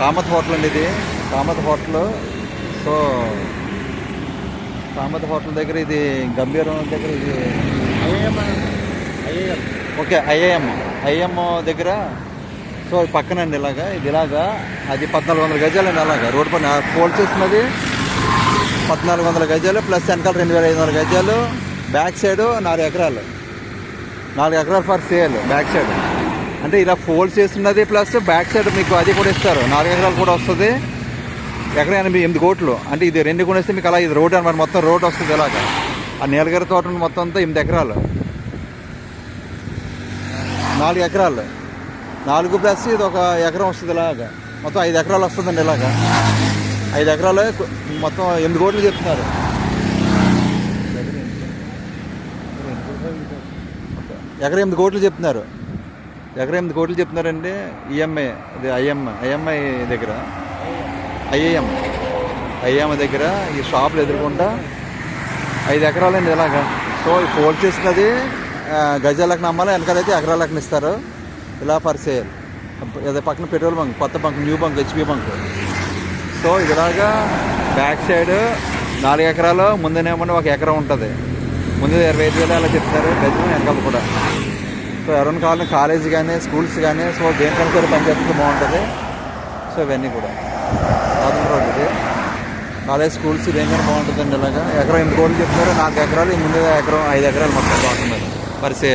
Kamath hotel అండి ఇది. Kamath hotel. So Kamath hotel దగ్గర ఇది గంభీరం దగ్గర ఇది ఓకే ఐఏఎం ఐఎం దగ్గర. సో పక్కనండి ఇలాగా. ఇది ఇలాగా. అది పద్నాలుగు వందల గజాలండి అలాగా. రోడ్డు పైన ఫోల్డ్ చేస్తున్నది. పద్నాలుగు వందల గజాలు ప్లస్ వెనకాల రెండు వేల ఐదు వందల గజాలు. బ్యాక్ సైడ్ నాలుగు ఎకరాలు. నాలుగు ఎకరాలు ఫర్ సేల్. Back side. అంటే ఇలా ఫోల్డ్ చేస్తున్నది ప్లస్ బ్యాక్ సైడ్ మీకు అది కూడా ఇస్తారు. నాలుగు ఎకరాలు కూడా వస్తుంది. ఎకరా మీ ఎనిమిది కోట్లు. అంటే ఇది రెండు కొనేస్తే మీకు అలా ఇది రోడ్ అనమాట. మొత్తం రోడ్ వస్తుంది ఇలాగా ఆ నీలగిరి తోట మొత్తం అంతా ఎనిమిది ఎకరాలు. నాలుగు ఎకరాలు. నాలుగు ప్లస్ ఇది ఒక ఎకరం వస్తుంది ఇలాగా. మొత్తం ఐదు ఎకరాలు వస్తుందండి ఇలాగా. ఐదు ఎకరాలు మొత్తం ఎనిమిది కోట్లు చెప్తున్నారు. ఎకరం ఎనిమిది కోట్లు చెప్తున్నారు. ఎకరం ఎనిమిది కోట్లు చెప్తున్నారండి ఈఎంఐ ఇది ఐఎంఐ ఐఎంఐ దగ్గర. ఐఏఎం ఐఎంఐ దగ్గర ఈ షాపులు ఎదుర్కొంటా ఐదు ఎకరాలండి ఇలాగా. సో ఈ ఫోల్డ్ చేసినది గజాలకు నమ్మాలి వెనకాలైతే ఎకరాలకు ఇస్తారు. ఇలా ఫర్ సేల్ అదే పక్కన పెట్రోల్ బంక్ కొత్త bunk new bunk HP bunk. So ఇది ఇలాగా బ్యాక్ సైడ్ నాలుగు ఎకరాలు ముందునేమో ఒక ఎకరం ఉంటుంది. ముందు ఇరవై ఐదు వేలు అలా చెప్తారు గజం వెనకాల కూడా. సో ఎవరైనా కావాలని కాలేజ్ కానీ స్కూల్స్ కానీ సో దేనికైనా సరే పనిచేస్తే బాగుంటుంది? సో ఇవన్నీ కూడా. రాజుల రోడ్ ఇది. కాలేజ్ స్కూల్స్ దేనికైనా బాగుంటుందండి ఇలాగా? ఎకరం ఎన్ని కోట్లు చెప్తారు నాలుగు ఎకరాలు ఈ ముందు ఎకరం ఐదు ఎకరాలు మొత్తం బాగుంటుంది. పరిసే